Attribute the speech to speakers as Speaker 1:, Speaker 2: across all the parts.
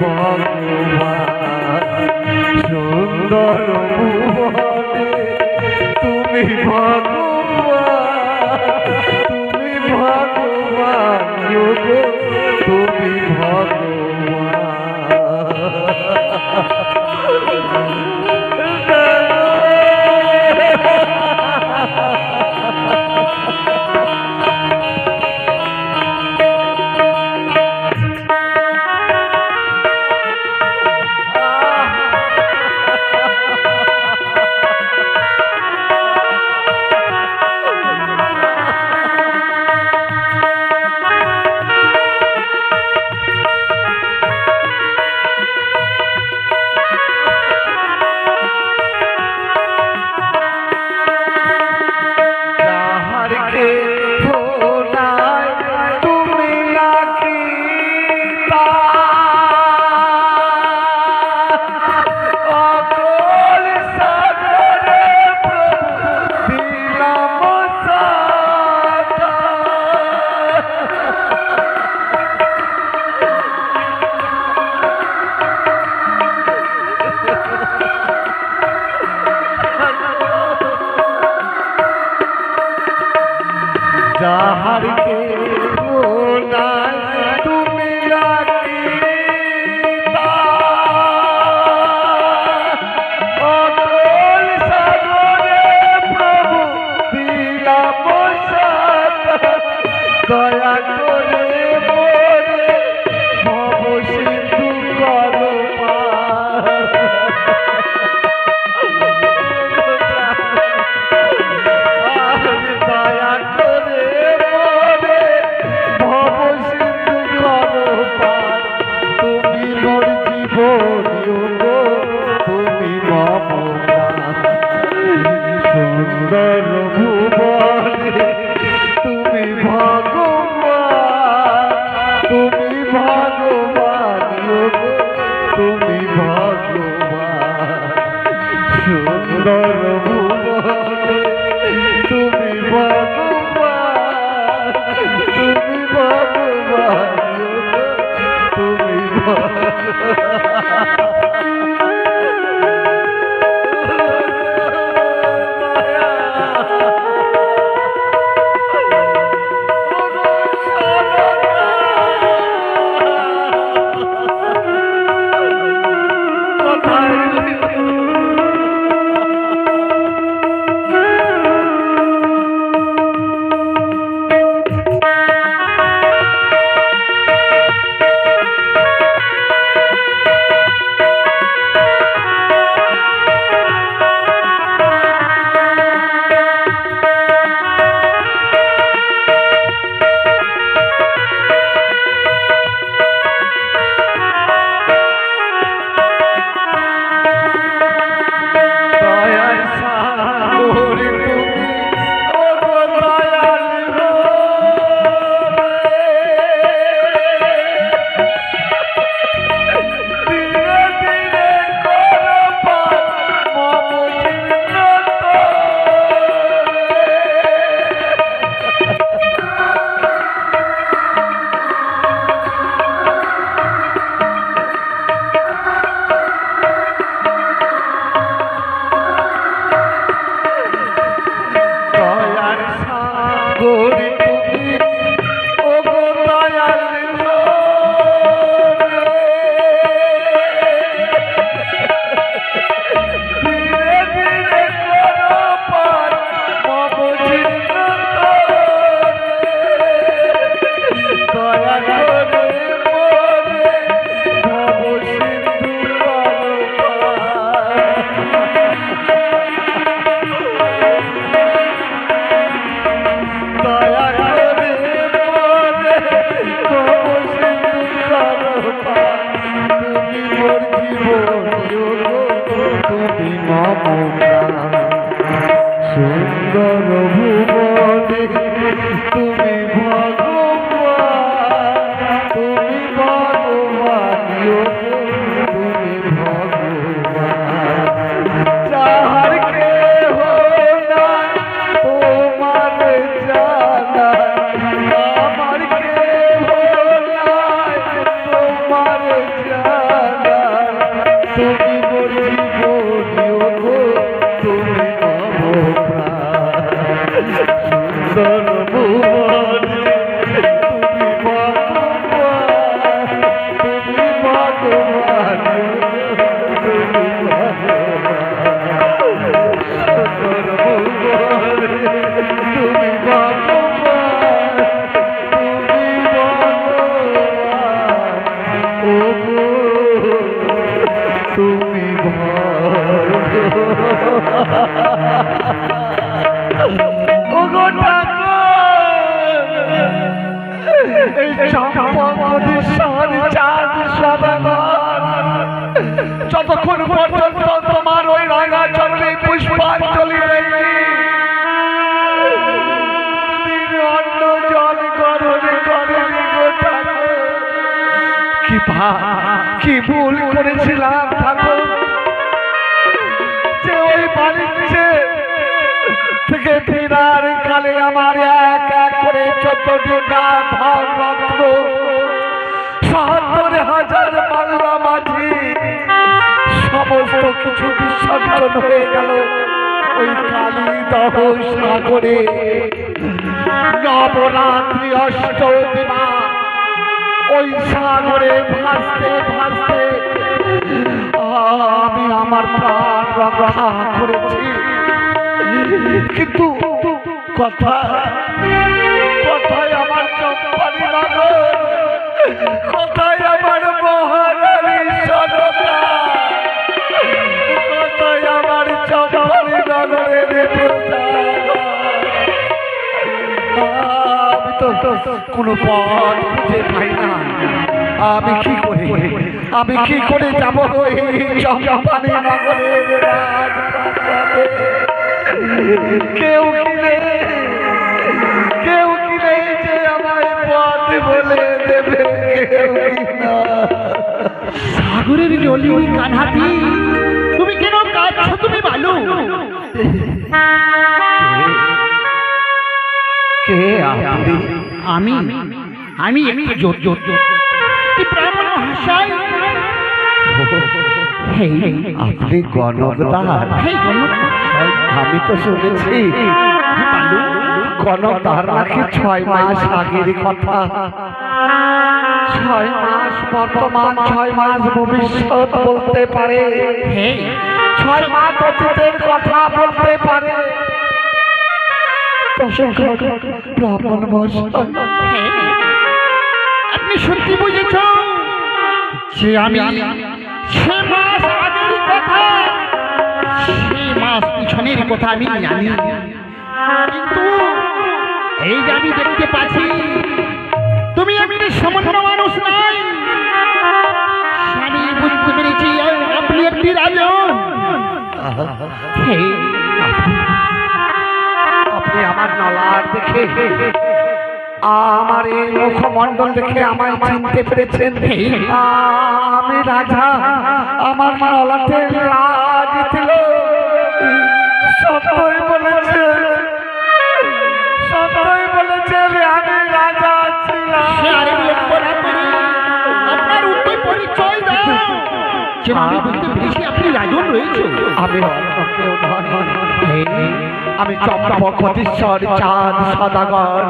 Speaker 1: ভগবান সুন্দর ভুবনে তুমি ভগবান তুমি ভগবান তুমি কি ভা কি ভুল করেছিলাম ঠাকুর? যে ওই বাণিজ্যে থেকে ফেরার কালে আমার এক এক করে চোদ্দটি না ধন রত্ন সাহাত্তর হাজার বাংলা মাঝি। সমস্ত কিছু বিসর্জন হয়ে গেল ওই কালী দহ সাগরে। নবরাত্রি অষ্টমা ওই সাগরে ভাসতে ভাসতে আমি আমার প্রাণ রক্ষা করেছি। কিন্তু কথা কোনো পথ খুঁজে পাই না। আমি কি করে আমি কি করে যাব চম্পানি রাজপ্রাসাদে? কেউ কি নেই কেউ কি নেই যে আমায় পথ বলে দেবে
Speaker 2: সাগরের জলি কানহাতি তুমি কেন কাঁদছো তুমি ভালো
Speaker 1: কে আপনি?
Speaker 2: আমি আমি একটু জোর জোর জোর কি ব্রাহ্মণ মহাশয়। হেই
Speaker 1: আপনি গণকদার। আমি তো শুনেছি গণকদার নাকি ছয় মাস আগের কথা। ছয় মাস বর্তমান ছয় মাস ভবিষ্যৎ বলতে পারে। ছয় মাস অতীতের কথা বলতে পারে। ব্রাহ্মণ মশাই
Speaker 2: হেই আপনি সত্যি বুঝেছ যে আমি সে মাস আগের কথা সে মাস পিছনের কথা আমি জানি কিন্তু এই যে আমি দেখতে পাচ্ছি তুমি আমি সামান্য মানুষ নাই আমি বুঝতে পেরেছি আপনি একটি রাজন
Speaker 1: নলার দেখে। আমার এই মুখমণ্ডল দেখে আমায় চিনতে পেরেছেন। আমি রাজা আমার নলাতে রাজ ছিল। সত্যই বলেছে সত্যই বলেছে আমি রাজা ছিলাম।
Speaker 2: আপনার উঠে পরিচয় দাও। আমি বুঝতে পেরেছি রাজন রয়েছে।
Speaker 1: আমি আমি চম্পক অধীশ্বর চাঁদ সদাগর।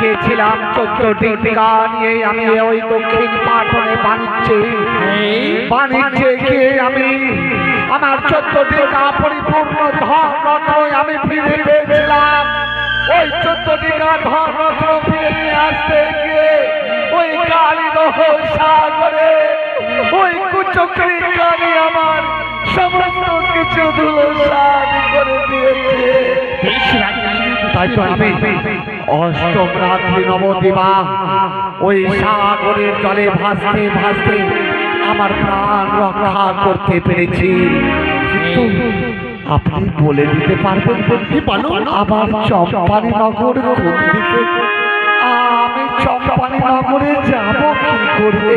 Speaker 1: গেছিলাম চোদ্দটি টিকা নিয়ে আমি ওই দক্ষিণ পাটনে বাণিজ্যে। বাণিজ্যে গিয়ে আমি আমার চোদ্দটি টিকা পরিপূর্ণ ধন আমি ফিরে পেয়েছিলাম। ওই চোদ্দটি টিকা ধন রত্ন ফিরে নিয়ে আসতে গিয়ে ওই কালী দহ সাগরে ওই কুচক্রি কালী আমার সমস্ত কিছু ধুলো সাদ করে দিয়েছে। তাই তো আমি অষ্টম রাত্রি নবদিবা ওই সাগরের জলে ভাসতে ভাসতে আমার প্রাণ রক্ষা করতে পেরেছি। আপনি বলে দিতে পারবেন আবার চম্পানি নগর কোন দিকে? আমি চম্পানি করে যাব কি করবে?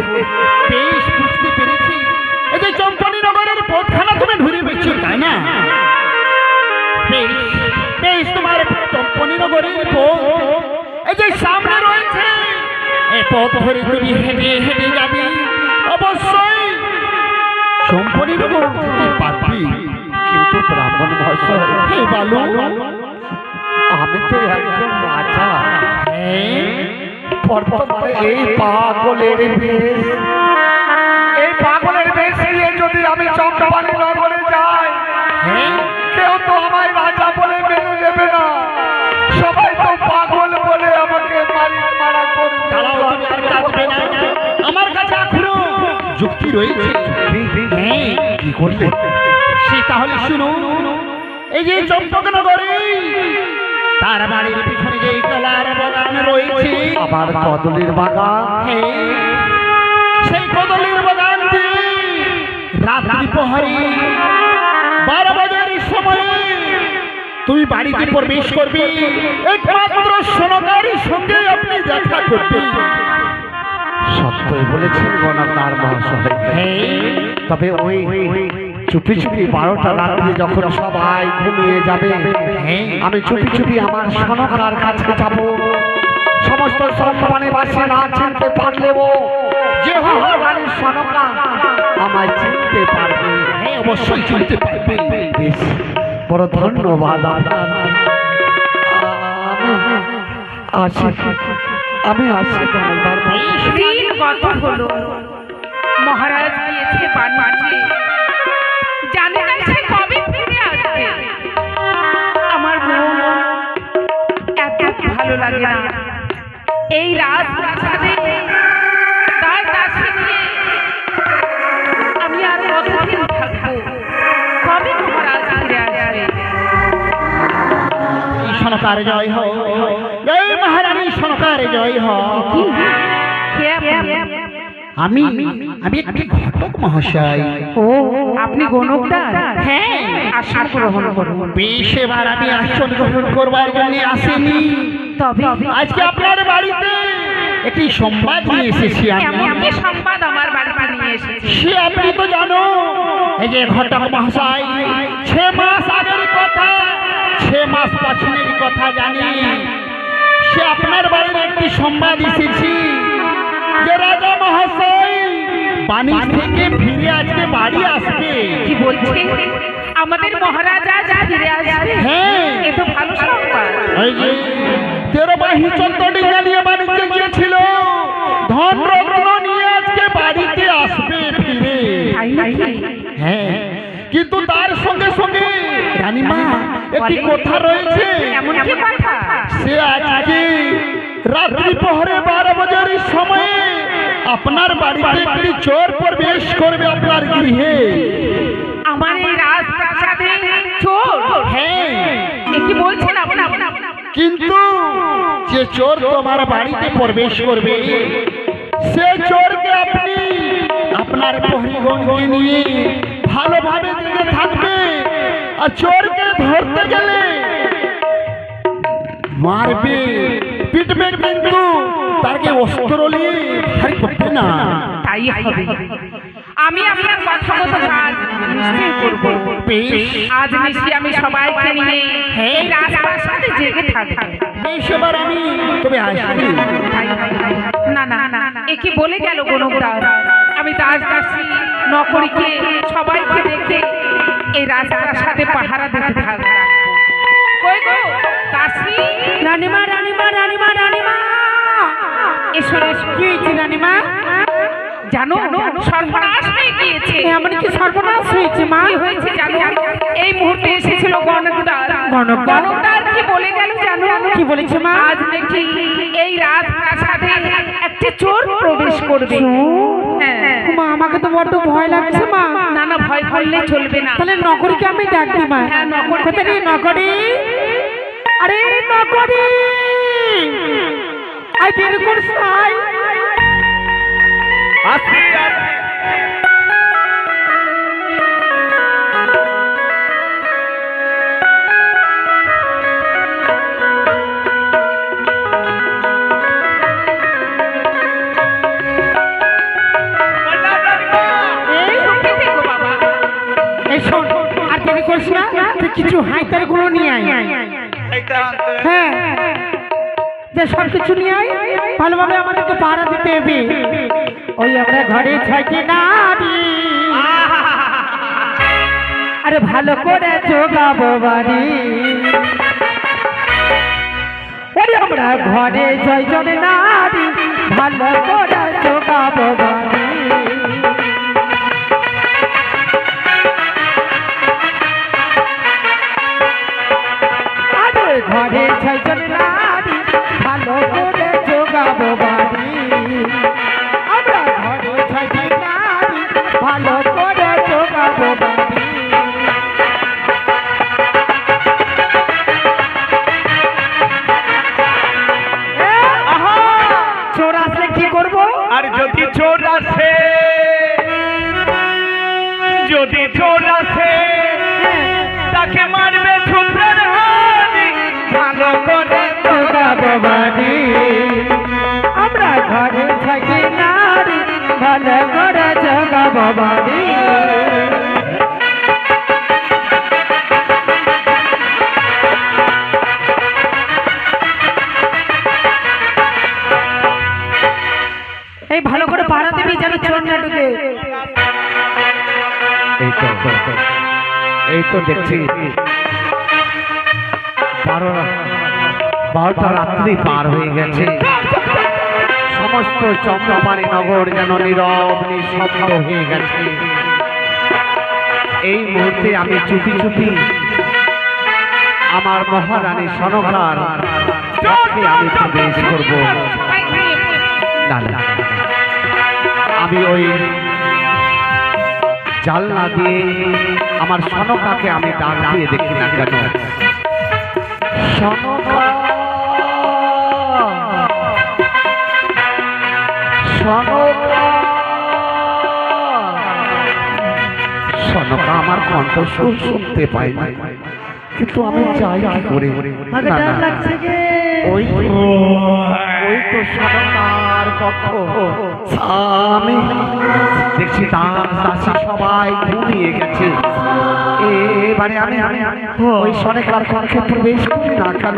Speaker 2: বেশ বুঝতে পেরেছি। এই যে চম্পানি নগরের পথখানা তুমি ঘুরে বেছো তাই না? বেশ বেশ তোমার চম্পানি নগরের পথ। এই যে সামনে রয়েছে এই পথ ধরে তুমি হেঁটে হেঁটে যাবে। অবশ্যই চম্পানি নগর যেতে পারবি।
Speaker 1: কিন্তু ব্রাহ্মণ ভাষা
Speaker 2: হে বালু।
Speaker 1: আমি তো একজন রাজা।
Speaker 2: হ্যাঁ?
Speaker 1: বর্তমানে এই পাগলের বেশ। এই পাগলের বেশ নিয়ে যদি আমি চম্পানি নগরে যাই
Speaker 2: হ্যাঁ?
Speaker 1: কেউ তো আমায় রাজা বলে মেনে নেবে না। সবাই তো পাগল বলে আমাকে মারি মারা করবে
Speaker 2: আমার কাছে এখনও যুক্তি রয়েছে। হ্যাঁ
Speaker 1: কি করলে
Speaker 2: সে তাহলে শুনো এই যে চম্পকনগরে তার বাড়ির পিছনে যে কলার বাগান রয়েছে
Speaker 1: আমার কদলের বাগান।
Speaker 2: সেই কদলের বাগান রাত্রি প্রহরে বারো বাজার সময়ে তুই বাড়িতে প্রবেশ করবি একমাত্র সোনকারীর সঙ্গে আপনি দেখা করবি।
Speaker 1: সত্যই বলেছেন গণার মহাশয়।
Speaker 2: হ্যাঁ
Speaker 1: তবে ওই চুপি চুপি বারোটা রাত্রে যখন সবাই ঘুমিয়ে যাবে আমি চুপি চুপি আমার সনকার কাছে যাব। সমস্ত সম্মানে বাসে না চিনতে পারলেও যে সনকা আমায় চিনতে পারবে।
Speaker 2: হ্যাঁ অবশ্যই চিনতে পারবে।
Speaker 1: বেশ বড় ধন্যবাদ আপনার। আসি আমি আসি গণদার মহাশয়।
Speaker 3: দিন গত হলো। মহারাজ গিয়েছে লাগে না এই রাজপ্রাসাদে তার দাসী নিয়ে আমি আর কতদিন থাকব? কবে মহারাজ ফিরে আসবে?
Speaker 2: সনকার জয় হোক। এই মহারানী সনকার জয়
Speaker 3: কি
Speaker 2: আমি আমি একটি ঘটক মহাশয়।
Speaker 3: ও আপনি গণকদার
Speaker 2: হ্যাঁ।
Speaker 3: আসন গ্রহণ করুন।
Speaker 2: বেশ এবার আমি আসন গ্রহণ করবার জন্য আসেনি।
Speaker 3: তবে
Speaker 2: আজকে আপনার বাড়িতে একটি সংবাদ নিয়ে এসেছি আমি।
Speaker 3: সংবাদ আমার বাড়িতে নিয়ে এসেছে।
Speaker 2: সে আপনি তো জানো এই যে ঘটক মহাশয় ছ মাস আগের কথা ছ মাস পছনের কথা জানি। সে আপনার বাড়ির একটি সংবাদ এসেছি যে রাজা মহাশয় বাণিজ্য থেকে ফিরে আজকে বাড়ি আসবে।
Speaker 3: কি বলছে আমাদের মহারাজা যা ফিরে আসবে।
Speaker 2: হ্যাঁ।
Speaker 3: এ তো
Speaker 2: তেরো বাহি চন্দ্র ডিঙ্গা নিয়ে বাণিজ্যে গিয়েছিল। ধন রত্ন নিয়ে আজকে বাড়িতে আসবে ফিরে। হ্যাঁ কিন্তু তার সঙ্গে সঙ্গে রানীমা একটি কথা রয়েছে। সে আজকে রাত্রি প্রহরে বারো বাজার সময়ে আপনার বাড়িতে একটি চোর প্রবেশ করবে আপনার গৃহে।
Speaker 3: আমার এই রাজপ্রাসাদে চোর?
Speaker 2: হ্যাঁ।
Speaker 3: কি বলছেন আপনি
Speaker 2: কিন্তু যে চোর তোমার বাড়িতে প্রবেশ করবে, সে চোরকে আপনি আপনার প্রহরীগণকে নিয়ে ভালোভাবে জেগে থাকবে আর চোরকে ধরতে গেলে মারবে, পিটবে কিন্তু তাকে অস্ত্র নিয়ে করবে না।
Speaker 3: তাই হবে। আমি আপনার কথা মতো কাজ আজ নিশ্চয়ই আমি সবাইকে নিয়ে এই রাজপ্রাসাদে জেগে থাকব।
Speaker 2: বেশ এবার আমি তবে
Speaker 3: না না না এ কি বলে গেল গণকদার আমি দাস দাসী নকরিকে সবাইকে দেখে এই রাজপ্রাসাদে পাহারা দিতে থাকব। কই গো? দাসী?
Speaker 4: রানিমা রানিমা রানিমা রানিমা।
Speaker 3: এসো এসো।
Speaker 4: কি রানিমা?
Speaker 3: জানো সর্বনাশ হয়ে গিয়েছে।
Speaker 4: এমন কি সর্বনাশ হয়েছে মা।
Speaker 3: হয়েছে জানো এই মুহূর্তে এসেছিল গণকদার কি বলে গেল জানো?
Speaker 4: কি বলেছে মা?
Speaker 3: আজ দেখি এই রাজপ্রাসাদে একটি চোর প্রবেশ করবে। হ্যাঁ।
Speaker 4: মা আমাকে তো বড্ড ভয় লাগছে মা।
Speaker 3: না না ভয় করলে চলবে না।
Speaker 4: তাহলে নকরিকে আমি ডাক মা।
Speaker 3: হ্যাঁ, নকরী।
Speaker 4: কোথায় রে নকরি আরে আই করছ আই
Speaker 3: এই
Speaker 4: শোন, আর না, তুই কিছু হাইতারগুলো নিয়ে আয়। হ্যাঁ। সব কিছু নিয়ে আয়, ভালোভাবে আমাদেরকে পাহারা দিতে হবে। ওই আমরা ঘরে থাকি না আরে ভালো করে জোগাবো বাড়ি। ওরে আমরা ঘরে জয়জন নারী, ভালো করে জোগাবো বাড়ি। ঘরে ছয়জন নারী, ভালো করে
Speaker 1: তো দেখছি। বারো বারোটা রাত্রি পার হয়ে গেছে। সমস্ত চন্দ্রপাড়ি নগর যেন নীরব, নিঃশব্দ হয়ে গেছে। এই মুহূর্তে আমি চুপি চুপি আমার মহারানী সনকার আমি প্রবেশ করব। আমি ওই জানলা দিয়ে আমার সনকাকে আমি ডাক দিয়ে দেখি না কেন? সনকা। সনকা আমার কণ্ঠস্বর শুনতে পাই না। কিন্তু আমি চাই করে? না, না, ওই ওই তো সরকার কক্ষ আমি দেখছি দাস দাসী সবাই ঘুমিয়ে গেছে। এবারে আমি ওই সরকার কক্ষে প্রবেশ করি না কেন?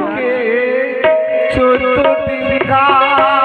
Speaker 1: রাখে রাখে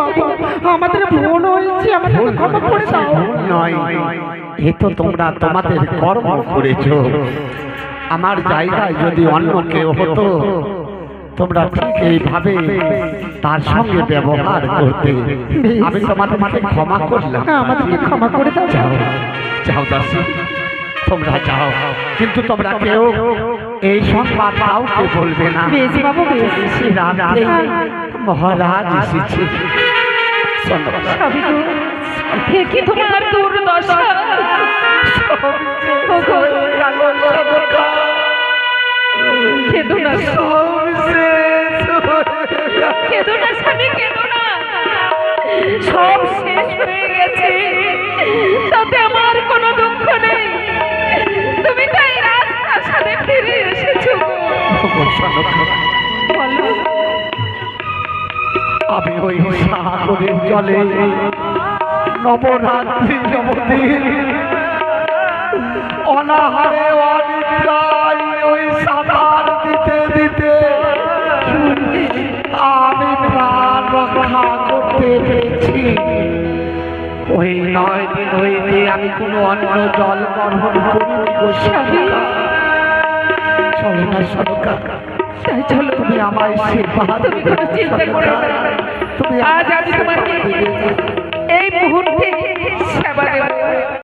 Speaker 4: বাবু আমাদের ভুল হয়েছে আমাদের ক্ষমা করে দাও।
Speaker 1: নয়। এ তো তোমরা তোমাদের কর্ম করেছ। আমার জায়গায় যদি অন্য কেউ হতো তোমরা ঠিক এইভাবে তার সঙ্গে ব্যবহার করতে। আমি তোমাদের মাঠে ক্ষমা করলাম।
Speaker 4: হ্যাঁ, আমাদেরকে ক্ষমা করে দাও।
Speaker 1: যাও যাও দাসী তোমরা যাও। কিন্তু তোমরা কেউ এই সংবাদ কাউকে বলবে না।
Speaker 4: বেশ বাবু বেশ।
Speaker 1: রাত্রে মহারাজ এসেছে।
Speaker 3: কি তোমার দুর্দশা? ওগো, না গো। না স্বামী কেঁদো না সব শেষ হয়ে গেছে।
Speaker 1: সনকা জলে। নবরাত্রি নবদিন। অনাহারে অনিদ্রায় ওই সাঁতার দিতে দিতে আমি প্রাণ রক্ষা করতে পেরেছি। ওই নয় দিন হইতে আমি কোনো অন্য জল গ্রহণ সনকা চলো না
Speaker 3: তাই চলো
Speaker 1: তুমি আমায় সেবা তুমি
Speaker 3: আজ আমি তোমাকে এই মুহূর্তে সেবা দেব।